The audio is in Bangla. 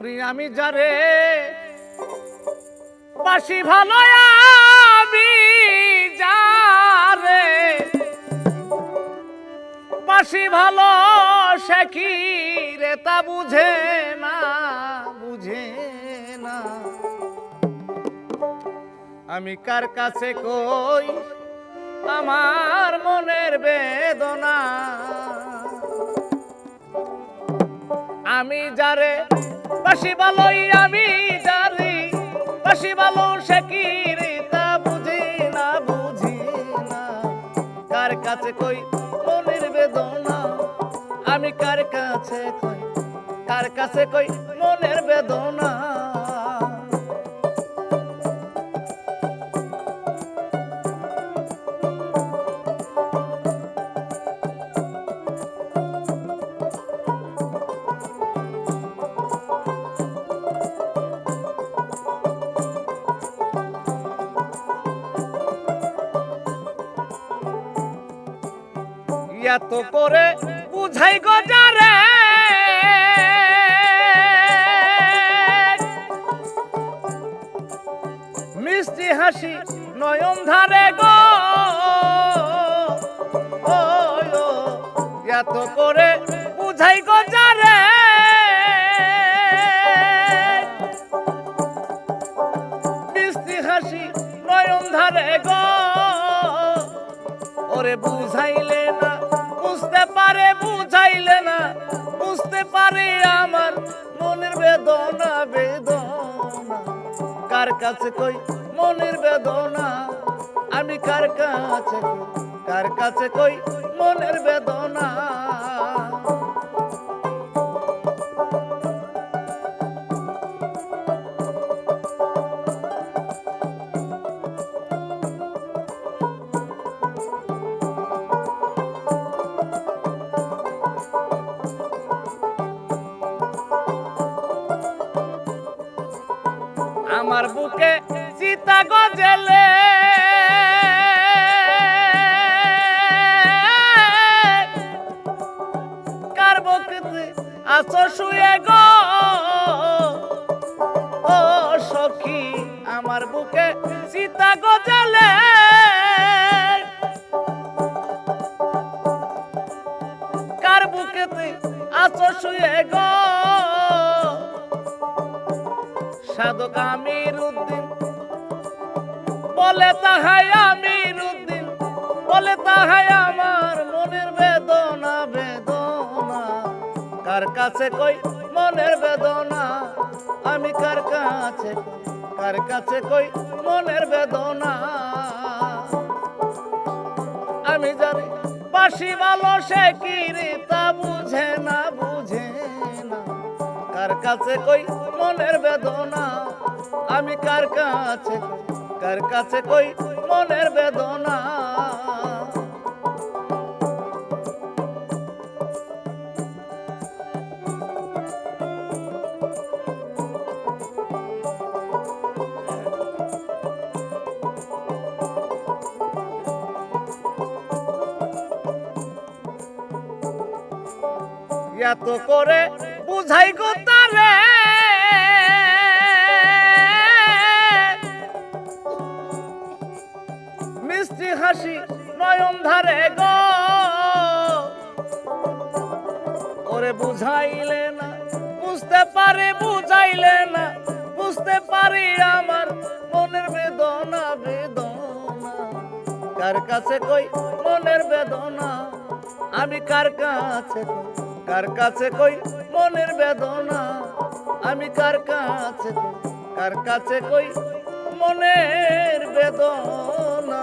আমি যারে পাশি ভালো আমি যারে পাশি ভালো সে কি রে তা বুঝে না বুঝে না। আমি কার কাছে কই আমার মনের বেদনা? আমি যারে বাসি ভালোই আমি জানি বাসি ভালো সে কি তা বুঝি না বুঝি না। কার কাছে কই মনের বেদনা? আমি কার কাছে কই? কার কাছে কই মনের বেদনা? এত করে বুঝাই গো যারে মিষ্টি হাসি নয়ন ধারে গো। এত করে বুঝাই গো যারে মিষ্টি হাসি নয়ন ধারে গো। ওরে বুঝাইলে না পারে বুঝাইলে না, বুঝতে পারে আমার মনের বেদনা বেদনা। কার কাছে কই মনের বেদনা? আমি কার কাছে কার কাছে কই মনের বেদনা? আমার বুকে সীতা গজেলে। কার শুয়ে গো? ও সখী আমার বুকে সীতা গজেলে। সাধক আমির বলে তাহাই আমির বলে তাহাই আমার মনের বেদনা বেদনা। কার কাছে কই মনের বেদনা? আমি কার কাছে কার কাছে কই মনের বেদনা? আমি জানি বাসি ভালো সে কি বুঝে না। কাছে কই মনের বেদনা? আমি কার কাছে কার কাছে কই মনের বেদনা? এত করে বুঝাই গো তারে। মিষ্টি হাসি নয়ন ধারে গো। ওরে বুঝাইলে না বুঝতে পারে বুঝাইলে না বুঝতে পারি আমার মনের বেদনা বেদনা। কার কাছে কই মনের বেদনা? আমি কার কাছে কই, কার কাছে কই মনের বেদনা? আমি কার কাছে কার কাছে কই মনের বেদনা?